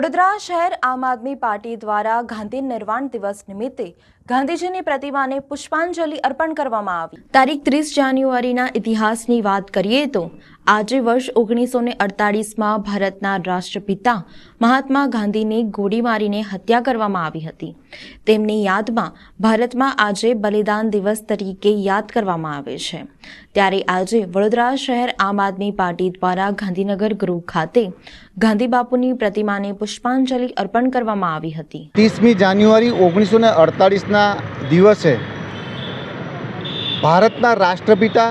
વડોદરા શહેર આમ આદમી પાર્ટી દ્વારા ગાંધી નિર્વાણ દિવસ નિમિત્તે ગાંધીજીની પ્રતિમાને પુષ્પાંજલિ અર્પણ કરવામાં આવી. તારીખ ત્રીસ જાન્યુઆરીના ઇતિહાસની વાત કરીએ તો આજે વર્ષ ઓગણીસો ને અડતાળીસમાં ભારતના રાષ્ટ્રપિતા મહાત્મા ગાંધીની ગોળી મારીને હત્યા કરવામાં આવી હતી. તેમની યાદમાં ભારતમાં આજે બલિદાન દિવસ તરીકે યાદ કરવામાં આવે છે. ત્યારે આજે વડોદરા શહેર આમ આદમી પાર્ટી દ્વારા ગાંધીનગર ગૃહ ખાતે ગાંધી બાપુની પ્રતિમાને પુષ્પાંજલિ અર્પણ કરવામાં આવી હતી. ત્રીસમી જાન્યુઆરી ઓગણીસો ને અડતાળીસના દિવસે ભારતના રાષ્ટ્રપિતા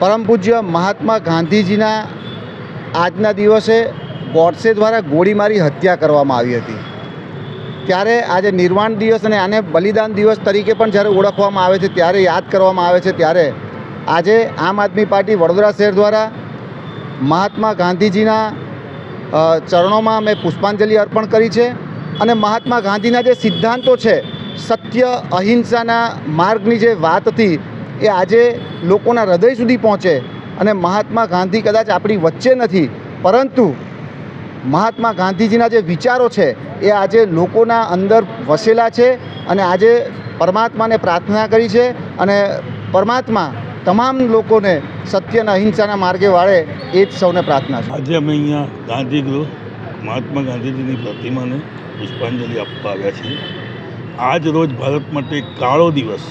પરમ પૂજ્ય મહાત્મા ગાંધીજીના આજના દિવસે ગોડસે દ્વારા ગોળી મારી હત્યા કરવામાં આવી હતી. ત્યારે આજે નિર્વાણ દિવસ અને આને બલિદાન દિવસ તરીકે પણ જ્યારે ઓળખવામાં આવે છે, ત્યારે યાદ કરવામાં આવે છે, ત્યારે આજે આમ આદમી પાર્ટી વડોદરા શહેર દ્વારા મહાત્મા ગાંધીજીના ચરણોમાં મેં પુષ્પાંજલિ અર્પણ કરી છે અને મહાત્મા ગાંધીના જે સિદ્ધાંતો છે, સત્ય અહિંસાના માર્ગની જે વાત હતી એ આજે લોકોના હૃદય સુધી પહોંચે અને મહાત્મા ગાંધી કદાચ આપણી વચ્ચે નથી, પરંતુ મહાત્મા ગાંધીજીના જે વિચારો છે, એ આજે લોકોના અંદર વસેલા છે અને આજે પરમાત્માને પ્રાર્થના કરી છે અને પરમાત્મા તમામ લોકોને સત્યના અહિંસાના માર્ગે વાળે એ જ સૌને પ્રાર્થના છે. આજે અમે અહીંયા ગાંધીગૃહ મહાત્મા ગાંધીજીની પ્રતિમાને પુષ્પાંજલિ આપવા આવ્યા છીએ. આજ રોજ ભારત માટે કાળો દિવસ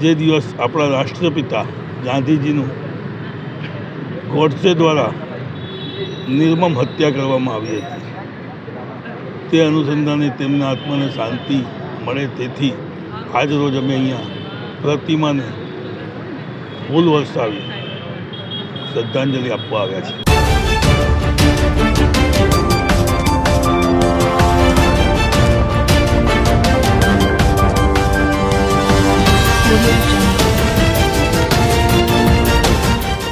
જે દિવસ આપણા રાષ્ટ્રપિતા ગાંધીજીનું ગોડસે દ્વારા નિર્મમ હત્યા કરવામાં આવી હતી. તે અનુસંધાને તેમના આત્માને શાંતિ મળે તેથી આજ રોજ અમે અહીંયા પ્રતિમાને ફૂલ વરસાવી શ્રદ્ધાંજલિ આપવા આવ્યા છીએ.